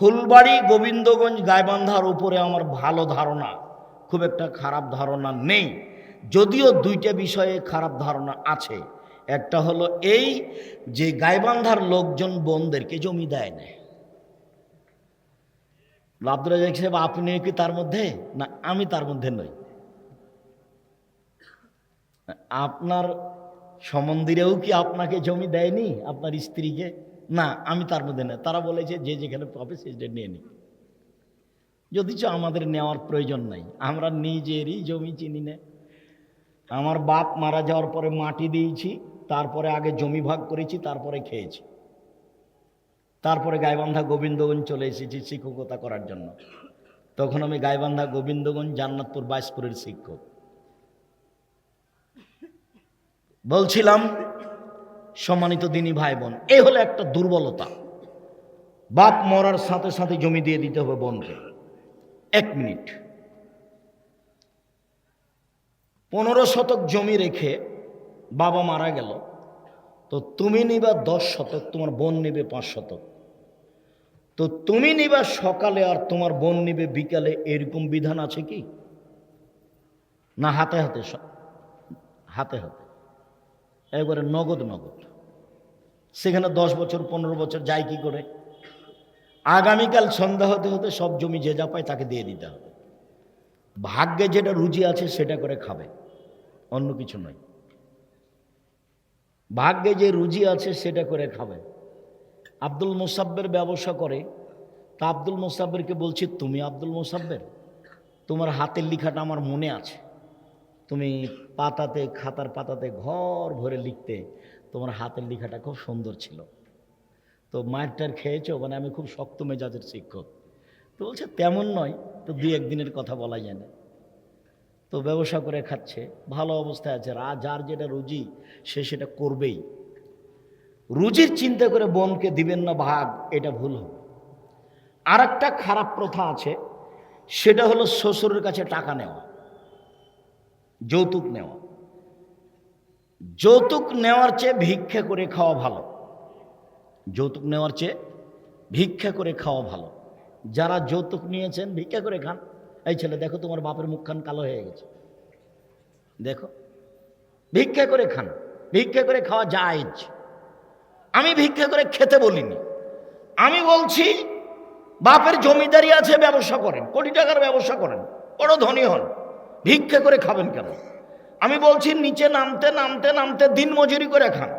ফুলবাড়ি গোবিন্দগঞ্জ গাইবান্ধার উপরে আমার ভালো ধারণা, খুব একটা খারাপ ধারণা নেই। যদিও দুইটা বিষয়ে খারাপ ধারণা আছে। একটা হলো এই যে গাইবান্ধার লোকজন বোনদেরকে জমি দেয় না। আব্দুল রাজাক সাহেব আপনি কি তার মধ্যে? না, আমি তার মধ্যে নই। আপনার সমন্দিরেও কি আপনাকে জমি দেয়নি? আপনার স্ত্রীকে? না, আমি তার মধ্যে না তারা বলেছে যে যেখানে পাবে সেটা নিয়ে নি। যদিচ আমাদের নেওয়ার প্রয়োজন নাই। আমরা নিজেরই জমি চিনি না। আমার বাপ মারা যাওয়ার পরে মাটি দিয়েছি, তারপরে আগে জমি ভাগ করেছি, তারপরে খেয়েছি। তারপরে গাইবান্ধা গোবিন্দগঞ্জ চলে এসেছি শিক্ষকতা করার জন্য। তখন আমি গাইবান্ধা গোবিন্দগঞ্জ, জান্নাতপুর, বাইশপুরের শিক্ষক। বলছিলাম সম্মানিত দিনী ভাই বোন এই হলো একটা দুর্বলতা। বাপ মরার সাথে সাথে জমি দিয়ে দিতে হবে বোনকে এক মিনিট। পনেরো শতক জমি রেখে বাবা মারা গেল, তো তুমি নিবা দশ শতক, তোমার বোন নেবে পাঁচ শতক। তো তুমি নিবা সকালে আর তোমার বোন নিবে বিকালে, এরকম বিধান আছে কি? না, হাতে হাতে হাতে হাতে। একবারে নগদ নগদ। সেখানে দশ বছর, পনেরো বছর যায় কি করে? আগামীকাল সন্ধ্যা হতে হতে সব জমি যে যা পায় তাকে দিয়ে দিতে হবে। ভাগ্যে যেটা রুজি আছে সেটা করে খাবে, অন্য কিছু নয়। ভাগ্যে যে রুজি আছে সেটা করে খাবে। আব্দুল মোসাব্বের ব্যবসা করে, তা আব্দুল মোসাব্বেরকে বলছি, তুমি আব্দুল মোসাব্বের? তোমার হাতের লিখাটা আমার মনে আছে। তুমি পাতাতে, খাতার পাতাতে ঘর ভরে লিখতে, তোমার হাতের লেখাটা খুব সুন্দর ছিল। তো মায়েরটার খেয়েছো? মানে আমি খুব শক্ত মেজাজের শিক্ষক। তো বলছে, তেমন নয়, তো দুই একদিনের কথা বলা যায় না। তো ব্যবসা করে খাচ্ছে, ভালো অবস্থায় আছে। রা, যার যেটা রুজি, সে সেটা করবেই। রুজির চিন্তা করে বোনকে দিবেন না ভাগ, এটা ভুল হবে। আর খারাপ প্রথা আছে, সেটা হলো শ্বশুরের কাছে টাকা নেওয়া। যৌতুক নেওয়া। যৌতুক নেওয়ার চেয়ে ভিক্ষা করে খাওয়া ভালো। যৌতুক নেওয়ার চেয়ে ভিক্ষা করে খাওয়া ভালো। যারা যৌতুক নিয়েছেন, ভিক্ষা করে খান। এই ছেলে, দেখো তোমার বাপের মুখখান কালো হয়ে গেছে। দেখো, ভিক্ষা করে খান। ভিক্ষা করে খাওয়া জায়েজ। আমি ভিক্ষা করে খেতে বলিনি। আমি বলছি, বাপের জমিদারি আছে, ব্যবসা করেন। কোটি টাকার ব্যবসা করেন। বড় ধনী হন। ভিক্ষা করে খাবেন কেন? আমি বলছি, নিচে নামতে নামতে নামতে দিন মজুরি করে খান।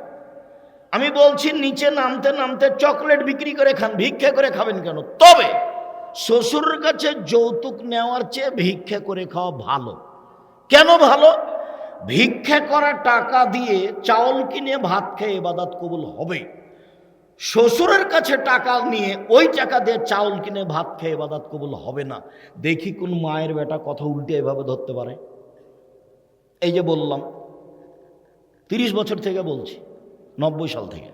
আমি বলছি, নিচে নামতে নামতে চকলেট বিক্রি করে খান, ভিক্ষা করে খাবেন কেন? তবে শ্বশুরের কাছে যৌতুক নেওয়ার চেয়ে ভিক্ষা করে খাওয়া ভালো। কেন ভালো? ভিক্ষা করা টাকা দিয়ে চাউল কিনে ভাত খেয়ে এবাদাত কবুল হবে। শ্বশুরের কাছে টাকা নিয়ে ওই টাকা দিয়ে চাউল কিনে ভাত খেয়ে এবাদাত কবুল হবে না। দেখি কোন মায়ের বেটা কথা উল্টে এভাবে ধরতে পারে। এই যে বললাম, তিরিশ বছর থেকে বলছি, নব্বই সাল থেকে।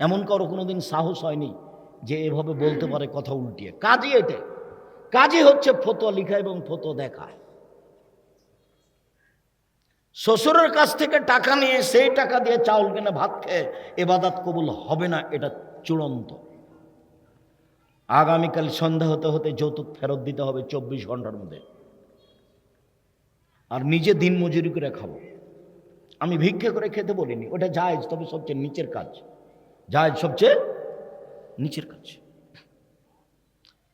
এমন কারও কোনোদিন সাহস হয়নি যে এভাবে বলতে পারে কথা উল্টিয়ে। কাজই এটা কাজই হচ্ছে ফতো লিখা এবং ফতো দেখা। শ্বশুরের কাছ থেকে টাকা নিয়ে সেই টাকা দিয়ে চাউল কিনে ভাত খেয়ে এবাদাত কবুল হবে না, এটা চূড়ান্ত। আগামীকাল সন্ধ্যা হতে হতে যৌতুক ফেরত দিতে হবে চব্বিশ ঘণ্টার মধ্যে। আর নিজে দিন মজুরি করে খাব। আমি ভিক্ষে করে খেতে বলিনি, ওটা জায়েজ, তবে সবচেয়ে নিচের কাজ। জায়েজ সবচেয়ে নিচের কাজ।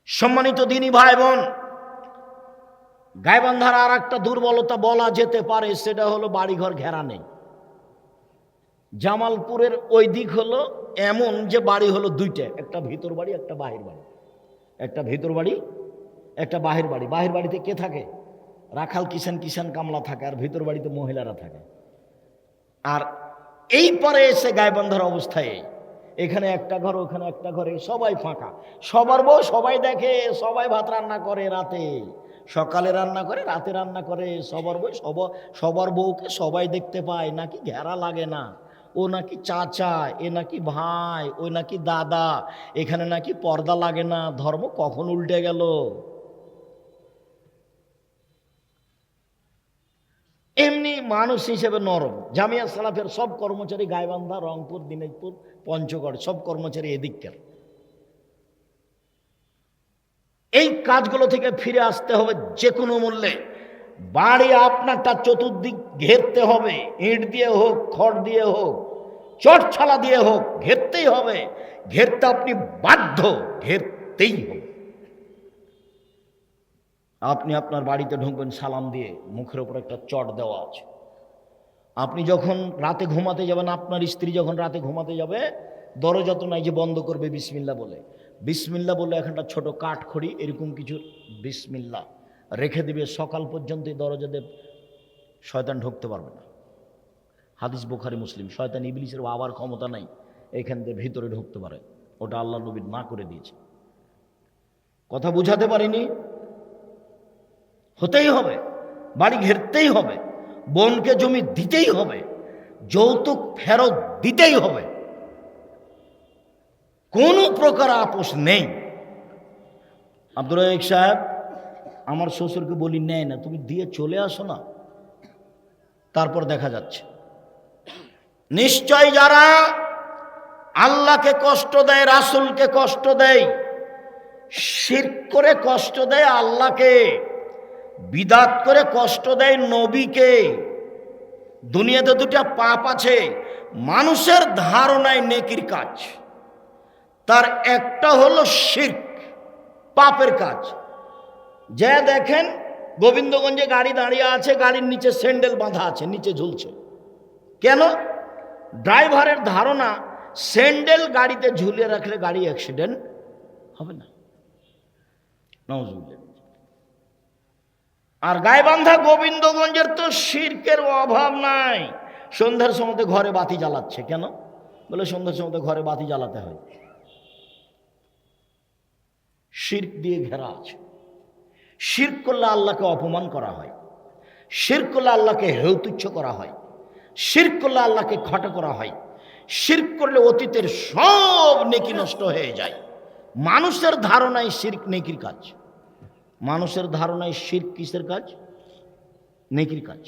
সম্মানিত দিনী ভাই বোন গাইবান্ধার আর একটা দুর্বলতা বলা যেতে পারে, সেটা হলো বাড়িঘর ঘেরা নেই। জামালপুরের ওই দিক হলো এমন যে বাড়ি হলো দুইটা, একটা ভিতর বাড়ি, একটা বাহির বাড়ি। একটা ভিতর বাড়ি, একটা বাহির বাড়ি। বাহির বাড়িতে কে থাকে? রাখাল কিষান কিষান কামলা থাকে, আর ভিতর বাড়িতে মহিলারা থাকে। আর এই পরে এসে গায়বন্ধার অবস্থায় এখানে একটা ঘর, ওখানে একটা ঘরে সবাই ফাঁকা। সবার বউ সবাই দেখে, সবাই ভাত রান্না করে রাতে। সকালে রান্না করে, রাতে রান্না করে, সবার বউ, সব, সবার বউকে সবাই দেখতে পায়, নাকি ঘেরা লাগে না। ও নাকি চাচা, এ নাকি ভাই, ও নাকি দাদা, এখানে নাকি পর্দা লাগে না, ধর্ম কখন উল্টে গেল? এমনি মানুষ হিসেবে নরম। জামিয়া সালাফের সব কর্মচারী গাইবান্ধা, রংপুর, দিনাজপুর, পঞ্চগড়, সব কর্মচারী এদিককার। এই কাজগুলো থেকে ফিরে আসতে হবে যে কোনো মূল্যে। বাড়ি আপনারটা চতুর্দিক ঘেরতে হবে। ইট দিয়ে হোক, খড় দিয়ে হোক, চটছালা দিয়ে হোক, ঘেরতেই হবে। ঘেরতে আপনি বাধ্য, ঘেরতেই হবে। আপনি আপনার বাড়িতে ঢুকবেন সালাম দিয়ে, মুখের ওপর একটা চট দেওয়া আছে। আপনি যখন রাতে ঘুমাতে যাবেন, আপনার স্ত্রী যখন রাতে ঘুমাতে যাবে, দরজা তো নাই যে বন্ধ করবে বিসমিল্লা বলে। বিসমিল্লা বলে এখানটা ছোট কাঠ খড়ি এরকম কিছু বিসমিল্লা। রেখে দিবে, সকাল পর্যন্ত এই দরজা দিয়ে শয়তান ঢুকতে পারবে না। হাদিস বুখারি, মুসলিম। শয়তান, ইবলিসের বাবার ক্ষমতা নাই, এখান থেকে ভিতরে ঢুকতে পারে। ওটা আল্লাহ নবী না করে দিয়েছে। কথা বুঝাতে পারিনি। হতেই হবে, বাড়ি ঘেরতেই হবে, বোনকে জমি দিতেই হবে, যৌতুক ফেরত দিতেই হবে। কোনো প্রকার আপোষ নেই। আব্দুল রাজাক সাহেব, আমার শ্বশুরকে বলি নেয় না, তুমি দিয়ে চলে আসো না। তারপর দেখা যাচ্ছে, নিশ্চয় যারা আল্লাহকে কষ্ট দেয়, রাসুলকে কষ্ট দেয় শির করে কষ্ট দেয়, আল্লাহকে, বিদাত করে কষ্ট দেয়, নবীকে, দুনিয়াতে দুটা পাপ আছে, মানুষের ধারণায় নেকির কাজ। তার একটা হলো শির্ক, পাপের কাজ। যে দেখেন গোবিন্দগঞ্জে গাড়ি দাঁড়িয়ে আছে, গাড়ির নিচে স্যান্ডেল বাঁধা আছে, নিচে ঝুলছে। কেন? ড্রাইভারের ধারণা, স্যান্ডেল গাড়িতে ঝুলিয়ে রাখলে গাড়ি অ্যাক্সিডেন্ট হবে না। আর গায়বান্ধা গোবিন্দগঞ্জের তো শির্কের অভাব নাই। সন্ধ্যার সময় ঘরে বাতি জ্বালাচ্ছে। কেন? বলে সন্ধ্যার সময় ঘরে বাতি জ্বালাতে হয়। শির্ক দিয়ে ঘেরা আছে। শির্ক করলে আল্লাহকে অপমান করা হয়। শির করলে আল্লাহকে হেউতুচ্ছ করা হয়। শির করলে আল্লাহকে খটা করা হয়। শির করলে অতীতের সব নেকি নষ্ট হয়ে যায়। মানুষের ধারণায় শির্ক, নেকির কাজ। মানুষের ধারণায় শির কিসের কাজ? নেকির কাজ।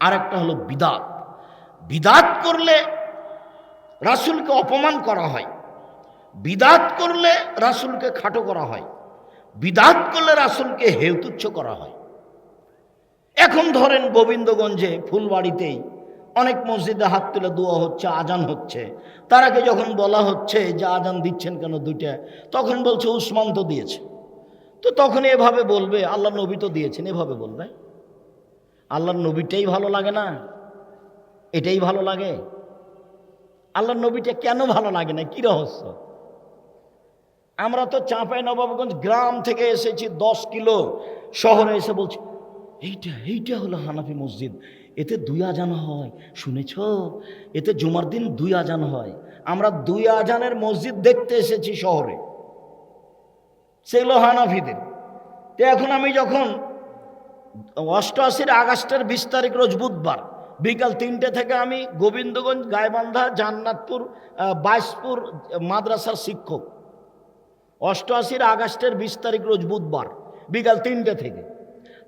আর একটা হলো বিদাত। বিদাত করলে রাসুলকে অপমান করা হয়। বিদাত করলে রাসুলকে খাটো করা হয়, বিদাত করলে রাসুলকে হেউতুচ্ছ করা হয়। এখন ধরেন গোবিন্দগঞ্জে ফুলবাড়িতেই অনেক মসজিদে হাত তুলে দোয়া হচ্ছে, আজান হচ্ছে। তার আগে যখন বলা হচ্ছে যে আজান দিচ্ছেন কেন দুইটা, তখন বলছে উসমান তো দিয়েছে। তো তখন এভাবে বলবে, আল্লাহ নবী তো দিয়েছেন, এভাবে বলবে। আল্লাহর নবীটাই ভালো লাগে না, এটাই ভালো লাগে। আল্লাহর নবীটা কেন ভালো লাগে না, কি রহস্য? আমরা তো চাঁপাই নবাবগঞ্জ গ্রাম থেকে এসেছি, দশ কিলো শহরে এসে বলছি, এইটা এইটা হলো হানাফি মসজিদ, এতে দুই আজান হয়, শুনেছ? এতে জুমার দিন দুই আজান হয়। আমরা দুই আজানের মসজিদ দেখতে এসেছি শহরে। সেগুলো হানাফিদের। তো এখন আমি যখন অষ্টআশির আগস্টের বিশ তারিখ রোজ বুধবার বিকাল তিনটে থেকে আমি গোবিন্দগঞ্জ গায়বান্ধা জান্নাতপুর বাইশপুর মাদ্রাসার শিক্ষক। অষ্টআশির আগস্টের বিশ তারিখ রোজ বুধবার, বিকাল তিনটে থেকে।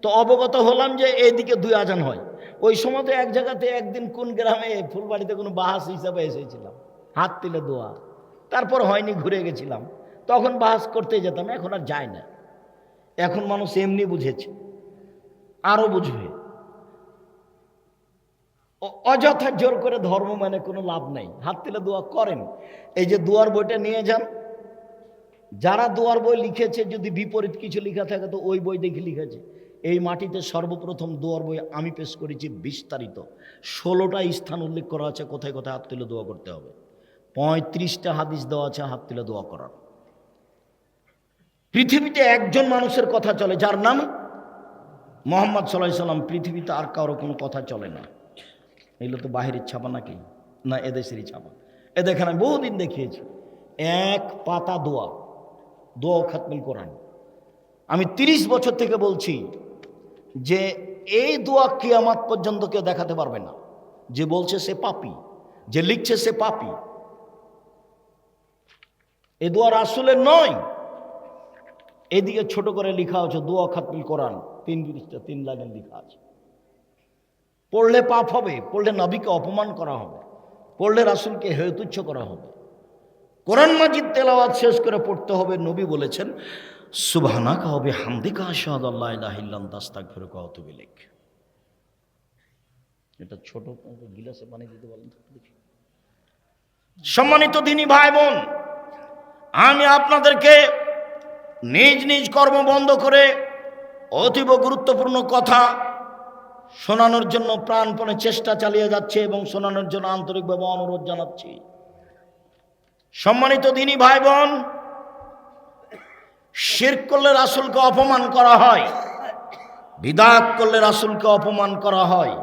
তো অবগত হলাম যে এইদিকে দুই আজান হয়। ওই সময় তো এক জায়গাতে একদিন কোন গ্রামে ফুলবাড়িতে কোনো বাহাস হিসাবে এসেছিলাম, হাত তিলে দোয়া। তারপর হয়নি, ঘুরে গেছিলাম। তখন বাহাস করতে যেতাম, এখন আর যায় না। এখন মানুষ এমনি বুঝেছে, আরও বুঝবে। অযথা জোর করে ধর্ম মানে কোনো লাভ নাই। হাত তুলে দোয়া করেন। এই যে দুয়ার বইটা নিয়ে যান যারা দুয়ার বই লিখেছে, যদি বিপরীত কিছু লেখা থাকে, তো ওই বই দেখে লিখেছে। এই মাটিতে সর্বপ্রথম দুয়ার বই আমি পেশ করেছি বিস্তারিত। ষোলোটা স্থান উল্লেখ করা আছে, কোথায় কোথায় হাত তুলে দোয়া করতে হবে। পঁয়ত্রিশটা হাদিস দেওয়া আছে, হাত তুলে দোয়া করার। পৃথিবীতে একজন মানুষের কথা চলে, যার নাম মোহাম্মদ সাল্লাহ সাল্লাম। পৃথিবীতে আর কারও কোনো কথা চলে না। এগুলো তো বাহিরের ছাপা নাকি? না, এদেশেরই ছাপা। এ দেখেন, আমি বহুদিন দেখিয়েছি। এক পাতা দোয়া। দোয়া খাতমিল কোরআন। আমি তিরিশ বছর থেকে বলছি যে এই দোয়া কিয়ামাত পর্যন্ত কেউ দেখাতে পারবে না। যে বলছে সে পাপি, যে লিখছে সে পাপি। এ দোয়া রাসুলের নয়। এদিকে ছোট করে লেখা আছে, দোয়া খাতমিল কোরআন। তিন পৃষ্ঠা, তিন লাইনের লেখা আছে। পড়লে পাপ হবে, পড়লে নবীকে অপমান করা হবে, পড়লে রাসুলকে হেতুচ্ছ করা হবে। কোরআন মাজিদ তেলাওয়াত শেষ করে পড়তে হবে, নবী বলেছেন, সুবহানাকা ওয়া বিহামদিকা আশহাদু আল্লা ইলাহা ইল্লা আনতা আস্তাগফিরুকা ওয়া আতুবু ইলাইক এটা ছোট গিলাসে পানি দিতে দেখি। সম্মানিত দিনী ভাই বোন আমি আপনাদেরকে নিজ নিজ কর্ম বন্ধ করে অতীব গুরুত্বপূর্ণ কথা শোনানোর জন্য প্রাণপণে চেষ্টা চালিয়ে যাচ্ছে এবং শোনানোর জন্য আন্তরিকভাবে অনুরোধ জানাচ্ছি সম্মানিত দিনী ভাই বোন শির করলে রাসুলকে অপমান করা হয়, বিদাত করলে রাসুলকে অপমান করা হয়।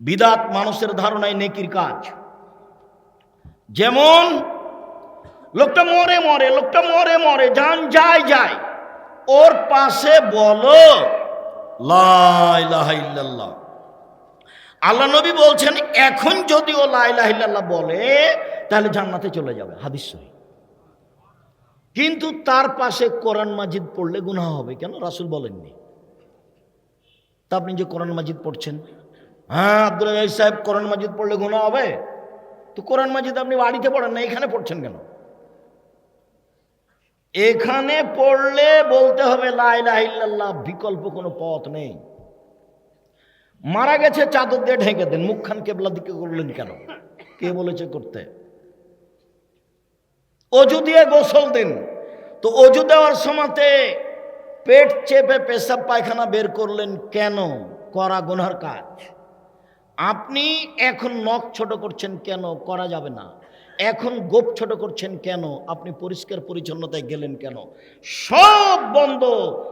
বিদাত মানুষের ধারণায় নেকির কাজ। যেমন, লোকটা মরে মরে, লোকটা মরে মরে, যান যায় যায় ওর পাশে বলো, লা ইলাহা ইল্লাল্লাহ। আল্লাহ নবী বলছেন, এখন যদি ও লাইলাহিল্লাহ বলে, তাহলে জান্নাতে চলে যাবে। হাদিস কিন্তু তার পাশে কোরআন মাজিদ পড়লে গুনাহ হবে কেন? রাসুল বলেননি। তা আপনি যে কোরআন মাজিদ পড়ছেন হ্যাঁ আব্দুল সাহেব কোরআন মাজিদ পড়লে গুনাহ হবে? তো কোরআন মাজিদ আপনি বাড়িতে পড়েন না, এখানে পড়ছেন কেন? এখানে পড়লে বলতে হবে লাইলাহিল্লাহ বিকল্প কোনো পথ নেই। মারা গেছে, চাদর দিয়ে ঢেকে দেন। মুখখান কেবলা দিকে করলেন কেন? কে বলেছে করতে? অজু দিয়ে গোসল দিন। তো অজু দেওয়ার সময়তে পেট চেপে পেশাব পায়খানা বের করলেন কেন? করা গোনার কাজ। আপনি এখন নখ ছোট করছেন কেন? করা যাবে না। এখন গোপ ছোট করছেন কেন? আপনি পরিষ্কার পরিচ্ছন্নতায় গেলেন কেন? সব বন্ধ।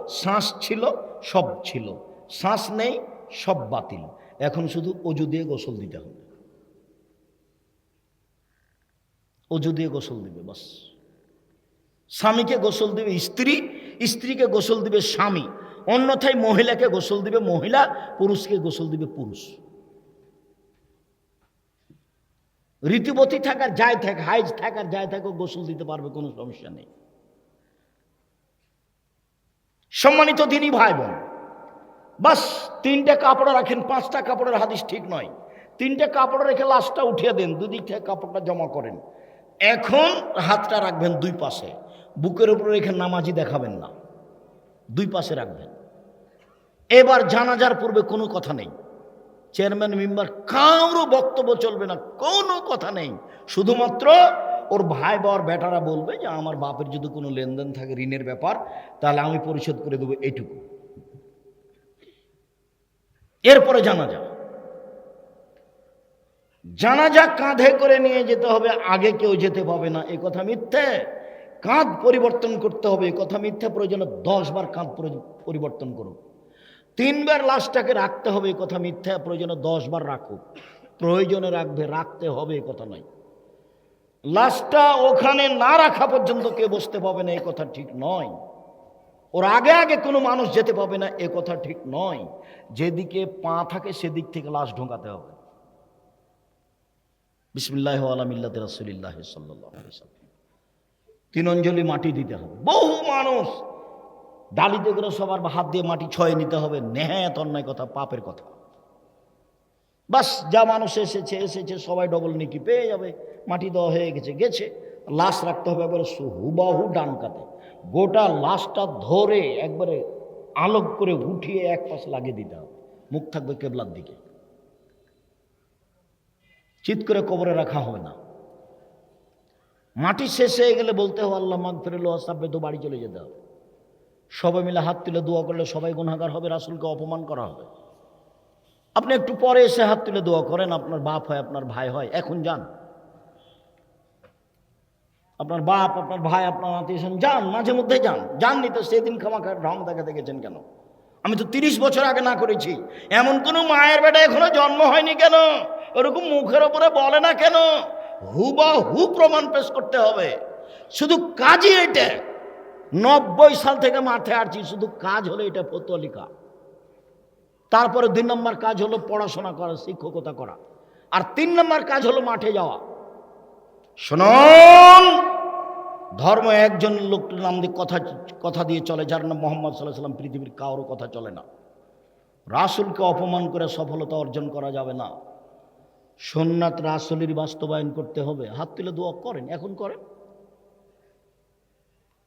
শ্বাস ছিল, সব ছিল। শ্বাস নেই সব বাতিল। এখন শুধু অজু দিয়ে গোসল দিতে হবে। অজু দিয়ে গোসল দিবে, বাস। স্বামীকে গোসল দিবে স্ত্রী, স্ত্রীকে গোসল দিবে স্বামী। অন্যথায় মহিলাকে গোসল দিবে মহিলা, পুরুষকে গোসল দিবে পুরুষ। ঋতুবতী থাকার যাই থাক, হাইজ থাকার যাই থাকুক, গোসল দিতে পারবে, কোনো সমস্যা নেই। সম্মানিত দিনই ভাই বোন বাস, তিনটে কাপড় রাখেন, পাঁচটা কাপড়ের হাদিস ঠিক নয়। তিনটে কাপড় রেখে লাশটা উঠিয়ে দেন, দুদিক থেকে কাপড়টা জমা করেন। এখন হাতটা রাখবেন দুই পাশে। বুকের উপরে রেখে নামাজি দেখাবেন না। দুই পাশে রাখবেন। এবার জানাজার পূর্বে কোনো কথা নেই। চেয়ারম্যান মেম্বার, কারও বক্তব্য চলবে না, কোনো কথা নেই। শুধুমাত্র ওর ভাই বা বেটারা বলবে যে, আমার বাপের যদি কোনো লেনদেন থাকে, ঋণের ব্যাপার, তাহলে আমি পরিশোধ করে দেবো এইটুকু এরপরে জানাজা। জানাজা কাঁধে করে নিয়ে যেতে হবে, আগে কেউ যেতে পাবে না। এ কথা মিথ্যে। কাঁধ পরিবর্তন করতে হবে, এ কথা মিথ্যে প্রয়োজনে দশ বার কাঁধ পরিবর্তন করুক তিনবার লাশটাকে রাখতে হবে, এ কথা মিথ্যা। প্রয়োজনে দশ বার রাখুক প্রয়োজনে রাখবে, রাখতে হবে, এ কথা নয়। লাশটা ওখানে না রাখা পর্যন্ত কেউ বসতে পাবে না, এ কথা ঠিক নয়। ওর আগে আগে কোনো মানুষ যেতে পাবে না, এ কথা ঠিক নয়। যেদিকে পা থাকে সেদিক থেকে লাশ ঢোকাতে হবে। বিসমিল্লাহ আলমিল্লাতে রসুলিল্লাহ তিন অঞ্জলি মাটি দিতে হবে। বহু মানুষ ডালিতে করে সবার হাত দিয়ে মাটি ছয়ে নিতে হবে। নেহাত অন্যায় কথা, পাপের কথা। বাস, যা মানুষ এসেছে এসেছে, সবাই ডবল নিকি পেয়ে যাবে। মাটি দেওয়া হয়ে গেছে গেছে। লাশ রাখতে হবে, একবারে হুবাহু ডান কাতে গোটা লাশটা ধরে একবারে আলোক করে উঠিয়ে এক পাশে লাগিয়ে দিতে হবে। মুখ থাকবে কেবলার দিকে। চিৎ করে কবরে রাখা হবে না। মাটি শেষ হয়ে গেলে বলতে হবে, আল্লাহ মাগ ফেরেল সাব্বে তো বাড়ি চলে যেতে হবে। সবাই মিলে হাত তুলে দোয়া করলে সবাই গুণাগার হবে, রাসুলকে অপমান করা হবে। আপনি একটু পরে এসে হাত তুলে দোয়া করেন, আপনার বাপ হয়, আপনার ভাই হয়, এখন যান। আপনার বাপ, আপনার ভাই, আপনার আত্মীয় যান, মাঝে মধ্যে যান। যাননি তো সেদিন খামাখা ঢং দেখাতে গেছেন কেন? আমি তো তিরিশ বছর আগে না করেছি। এমন কোনো মায়ের বেটা এখনও জন্ম হয়নি কেন? ওরকম মুখের ওপরে বলে না কেন? হু বা হু প্রমাণ পেশ করতে হবে। শুধু কাজই এটা। নব্বই সাল থেকে মাঠে আসছি, শুধু কাজ হলো এটা পতলিকা তারপরে দুই নম্বর কাজ হলো পড়াশোনা করা, শিক্ষকতা করা। আর তিন নম্বর কাজ হলো মাঠে যাওয়া। শুনুন! ধর্ম একজন লোক নাম দিয়ে কথা কথা দিয়ে চলে, যার নাম মোহাম্মদ সাল্লাহ সাল্লাম পৃথিবীর কারোর কথা চলে না। রাসুলকে অপমান করে সফলতা অর্জন করা যাবে না। সোননাথ রাসুলির বাস্তবায়ন করতে হবে। হাত তুলে দোয়া করেন, এখন করেন।